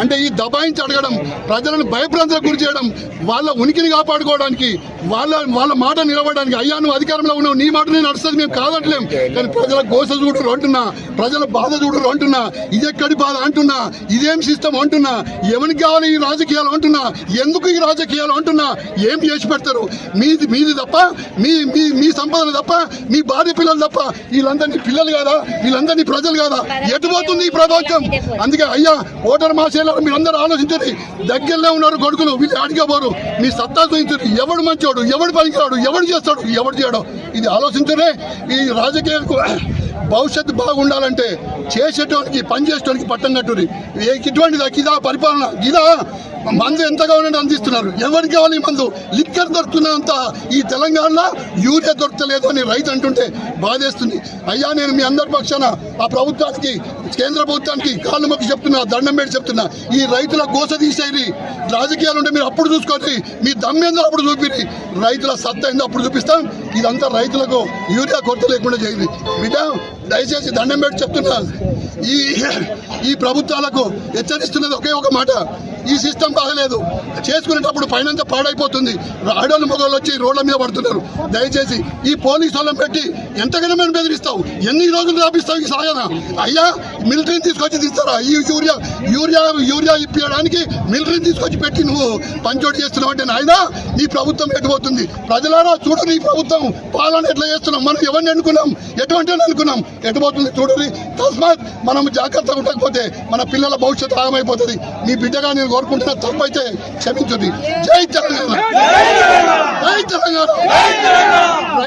అంటే ఈ దబాయించి అడగడం ప్రజలను భయప్రాంతలకు గురి చేయడం వాళ్ళ ఉనికిని కాపాడుకోవడానికి వాళ్ళ వాళ్ళ మాట నిలబడడానికి అయ్యా నువ్వు అధికారంలో ఉన్నావు నీ మాట నేను నడుస్తుంది మేము కాదట్లేం. కానీ ప్రజల గోస చూడరు అంటున్నా ప్రజల బాధ చూడరు అంటున్నా ఇది ఎక్కడి బాధ అంటున్నా ఇదేం సిస్టమ్ అంటున్నా ఎవరికి కావాలి ఈ రాజకీయాలు అంటున్నా ఎందుకు ఈ రాజకీయాలు అంటున్నా ఏం చేసి పెడతారు? మీది మీది తప్ప మీ మీ మీ సంపాదన తప్ప మీ భార్య పిల్లలు తప్ప వీళ్ళందరినీ పిల్లలు కాదా? వీళ్ళందరినీ ప్రజలు కాదా? ఎటు పోతుంది ఈ ప్రభుత్వం అందుకే అయ్యా ఓటర్ మీ అందరు ఆలోచించండి. దగ్గరలో ఉన్నారు కొడుకులు వీళ్ళు అడిగా పోరు. మీ సత్తా చూపించరు ఎవడు మంచోడు ఎవడు పనికిరాడు ఎవడు చేస్తాడు ఎవడు చేయడు. ఇది ఆలోచించరే ఈ రాజకీయాలకు భవిష్యత్తు బాగుండాలంటే చేసేటోనికి పనిచేసేటోనికి పట్టం కట్టురి ఏ- ఇటువంటిదా? గిదా పరిపాలన? గిదా? మందు ఎంత కావాలంటే అందిస్తున్నారు. ఎవరికి కావాలి మందు? లిక్కర్ దొరుకుతున్నంత ఈ తెలంగాణలో యూరియా దొరకలేదు అని రైతు అంటుంటే బాధేస్తుంది. అయ్యా నేను మీ అందరి పక్షాన ఆ ప్రభుత్వానికి కేంద్ర ప్రభుత్వానికి కాళ్ళు మొక్కి చెప్తున్నా దండం పెట్టి చెప్తున్నా. ఈ రైతుల గోస తీసేది. రాజకీయాలు ఉంటే మీరు అప్పుడు చూసుకోండి. మీ దమ్మేందో అప్పుడు చూపిరి. రైతుల సత్తా ఏందో అప్పుడు చూపిస్తాం. ఇదంతా రైతులకు యూరియా కొరత లేకుండా చేయండి బిడ్డ దయచేసి దండం పెట్టి చెప్తున్నా. ఈ ఈ ప్రభుత్వాలకు హెచ్చరిస్తున్నది ఒకే ఒక మాట. ఈ సిస్టమ్ బాగలేదు చేసుకునేటప్పుడు పైనంతా పాడైపోతుంది. ఆడోళ్ళు మొగోళ్ళు వచ్చి రోడ్ల మీద పడుతున్నారు. దయచేసి ఈ పోలీసు వాళ్ళని పెట్టి ఎంతగానో మేము బెదిరిస్తావు ఎన్ని రోజులు రాపిస్తావు ఈ సాయన అయ్యా మిలిటరీని తీసుకొచ్చి తీస్తారా? ఈ యూరియా యూరియా యూరియా ఇప్పించడానికి మిలిటరీని తీసుకొచ్చి పెట్టి నువ్వు పంచోటి చేస్తున్నావు అంటే నాయన నీ ప్రభుత్వం ఎటుపోతుంది? ప్రజలారా చూడు నీ ప్రభుత్వం. పాలన ఎట్లా చేస్తున్నాం? మనం ఎవరిని అనుకున్నాం ఎటువంటి అనుకున్నాం ఎటుపోతుంది? చూడండి తస్మాత్ మనం జాగ్రత్తగా ఉండకపోతే మన పిల్లల భవిష్యత్తు ఆగమైపోతుంది. మీ బిడ్డగా నేను కోరుకుంటున్నా తప్పైతే క్షమించుది జై తెలంగాణ! జై తెలంగాణ!